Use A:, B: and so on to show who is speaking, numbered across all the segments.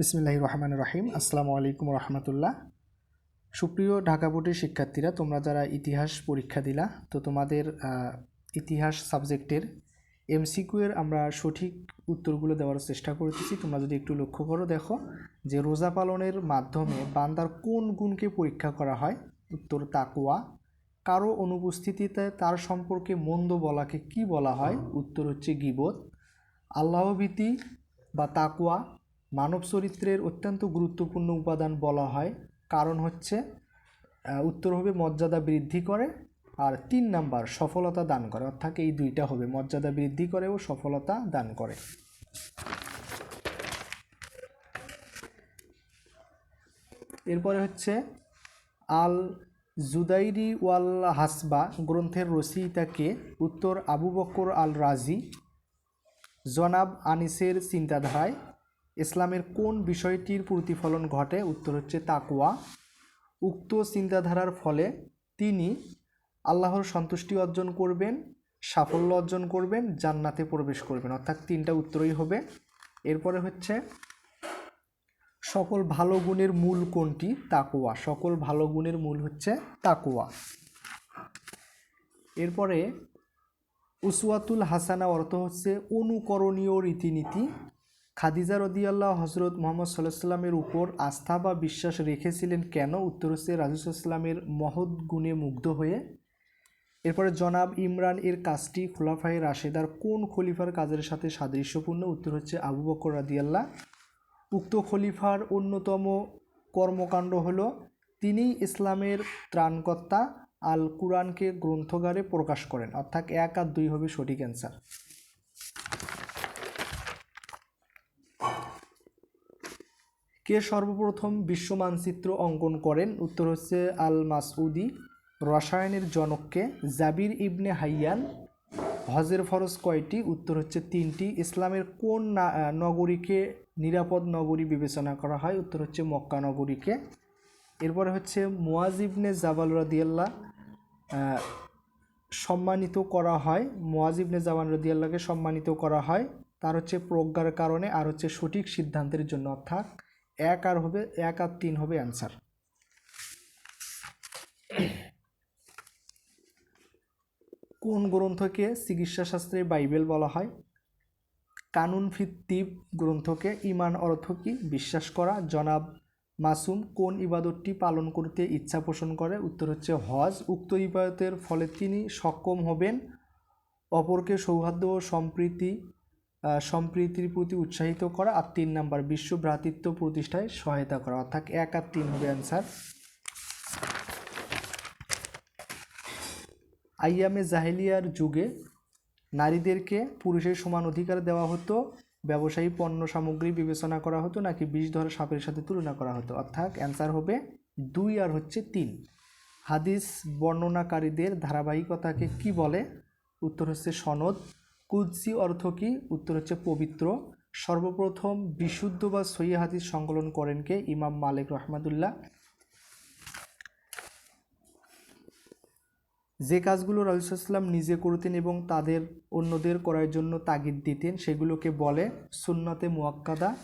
A: বিসমিল্লাহ রহমান রহিম। আসসালামু আলাইকুম রহমতুল্লাহ সুপ্রিয় ঢাকা বোর্ডের শিক্ষার্থীরা, তোমরা যারা ইতিহাস পরীক্ষা দিলা, তো তোমাদের ইতিহাস সাবজেক্টের এমসিকিউ এর আমরা সঠিক উত্তরগুলো দেওয়ার চেষ্টা করতেছি তোমরা যদি একটু লক্ষ্য করো, দেখো যে রোজা পালনের মাধ্যমে বান্দার কোন গুণকে পরীক্ষা করা হয়? উত্তর তাকুয়া কারও অনুপস্থিতিতে তার সম্পর্কে মন্দ বলাকে কি বলা হয়? উত্তর হচ্ছে গিবত। আল্লাহভীতি বা তাকুয়া মানব চরিত্রের অত্যন্ত গুরুত্বপূর্ণ উপাদান বলা হয়। কারণ হচ্ছে উত্তর হবে মর্যাদা বৃদ্ধি করে আর তিন নাম্বার সফলতা দান করে। অর্থাৎ এই দুইটা হবে, মর্যাদা বৃদ্ধি করে ও সফলতা দান করে। এরপরে হচ্ছে আল জুদাইরি ওয়াল হাসবা গ্রন্থের রচয়িতাকে উত্তর আবু বকর আল রাজি জনাব আনিসের চিন্তাধারায় ইসলামের কোন বিষয়টির প্রতিফলন ঘটে? উত্তর হচ্ছে তাকুয়া উক্ত চিন্তাধারার ফলে তিনি আল্লাহর সন্তুষ্টি অর্জন করবেন, সাফল্য অর্জন করবেন, জান্নাতে প্রবেশ করবেন। অর্থাৎ তিনটা উত্তরই হবে। এরপরে হচ্ছে, সকল ভালো গুণের মূল কোনটি? তাকুয়া সকল ভালো গুণের মূল হচ্ছে তাকুয়া এরপরে, উসওয়াতুল হাসানা অর্থ হচ্ছে অনুকরণীয় রীতিনীতি। খাদিজা রদিয়াল্লাহ হজরত মোহাম্মদ সাল্লামের উপর আস্থা বা বিশ্বাস রেখেছিলেন কেন? উত্তর হচ্ছে রাজুসাল্লামের মহৎ গুণে মুগ্ধ হয়ে। এরপরে জনাব ইমরান এর কাজটি খোলাফাই রাশেদার কোন খলিফার কাজের সাথে সাদৃশ্যপূর্ণ? উত্তর হচ্ছে আবু বকর রাদিয়াল্লাহ। উক্ত খলিফার অন্যতম কর্মকাণ্ড হল, তিনি ইসলামের ত্রাণকর্তা আল কুরআনকে গ্রন্থগারে প্রকাশ করেন। অর্থাৎ এক আর দুই হবে সঠিক অ্যান্সার কে সর্বপ্রথম বিশ্ব মানচিত্র অঙ্কন করেন? উত্তর হচ্ছে আল মাসউদি রসায়নের জনককে জাবির ইবনে হাইয়ান। হজের ফরজ কয়টি? উত্তর হচ্ছে তিনটি। ইসলামের কোন নগরীকে নিরাপদ নগরী বিবেচনা করা হয়? উত্তর হচ্ছে মক্কা নগরীকে এরপরে হচ্ছে মুয়াজ ইবনে জাবাল রাদিয়াল্লাহ সম্মানিত করা হয়। মুয়াজ ইবনে জাবান রদিয়াল্লাহকে সম্মানিত করা হয়। তার হচ্ছে প্রজ্ঞার কারণে আর হচ্ছে সঠিক সিদ্ধান্তের জন্য, অর্থাৎ এক আর হবে, এক আর তিন হবে অ্যান্সার কোন গ্রন্থকে চিকিৎসাশাস্ত্রে বাইবেল বলা হয়? কানুন ভিত্তিক গ্রন্থকে ইমান অর্থ কি? বিশ্বাস করা। জনাব মাসুম, কোন ইবাদতটি পালন করতে ইচ্ছা পোষণ করে? উত্তর হচ্ছে হজ। উক্ত ইবাদতের ফলে তিনি সক্ষম হবেন। অপরকে সৌহার্দ্য ও সম্প্রীতি সম্প্রীতির প্রতি উৎসাহিত করা আর তিন নাম্বার, বিশ্ব ভ্রাতৃত্ব প্রতিষ্ঠায় সহায়তা করা। অর্থাৎ এক আর তিন হবে অ্যান্সার আইয়ামে জাহেলিয়ার যুগে নারীদেরকে পুরুষের সমান অধিকার দেওয়া হতো, ব্যবসায়ী পণ্য সামগ্রী বিবেচনা করা হতো নাকি বিষ ধরা সাপের সাথে তুলনা করা হতো? অর্থাৎ অ্যান্সার হবে দুই আর হচ্ছে তিন। হাদিস বর্ণনাকারীদের ধারাবাহিকতাকে কি বলে? উত্তর হচ্ছে সনদ। কুদ্সি অর্থ কি? উত্তর হচ্ছে পবিত্র। সর্বপ্রথম বিশুদ্ধ বা সহি হাদিস সংকলন করেন কে? ইমাম মালিক রহমাদুল্লাহ যে কাজগুলো রাজুসাল্লাম নিজে করতেন এবং তাদের অন্যদের করার জন্য তাগিদ দিতেন, সেগুলোকে বলে সুন্নতে মুয়াক্কাদা।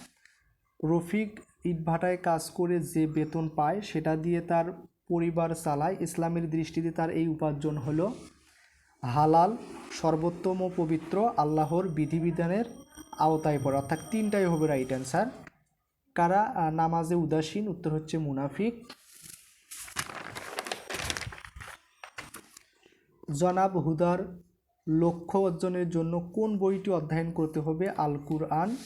A: রফিক ইটভাটায় কাজ করে যে বেতন পায়, সেটা দিয়ে তার পরিবার চালায়। ইসলামের দৃষ্টিতে তার এই উপার্জন হলো হালাল, সর্বোত্তম পবিত্র আল্লাহর বিধিবিধানের আওতায় পড়ে। অর্থাৎ তিনটাই হবে রাইট অ্যান্সার কারা নামাজে উদাসীন? উত্তর হচ্ছে মুনাফিক। জনাব হুদার লক্ষ্য অর্জনের জন্য কোন বইটি অধ্যয়ন করতে হবে? আল কুরআন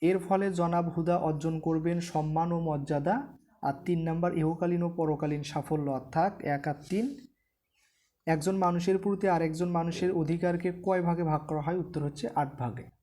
A: এর ফলে জনাব হুদা অর্জন করবেন সম্মান ও মর্যাদা। আর তিন নাম্বার, ইহকালীন ও পরকালীন সাফল্য। অর্থাৎ এক আর তিন। একজন মানুষের প্রতি আরেকজন মানুষের অধিকারকে কয় ভাগে ভাগ করা হয়? উত্তর হচ্ছে আট ভাগে।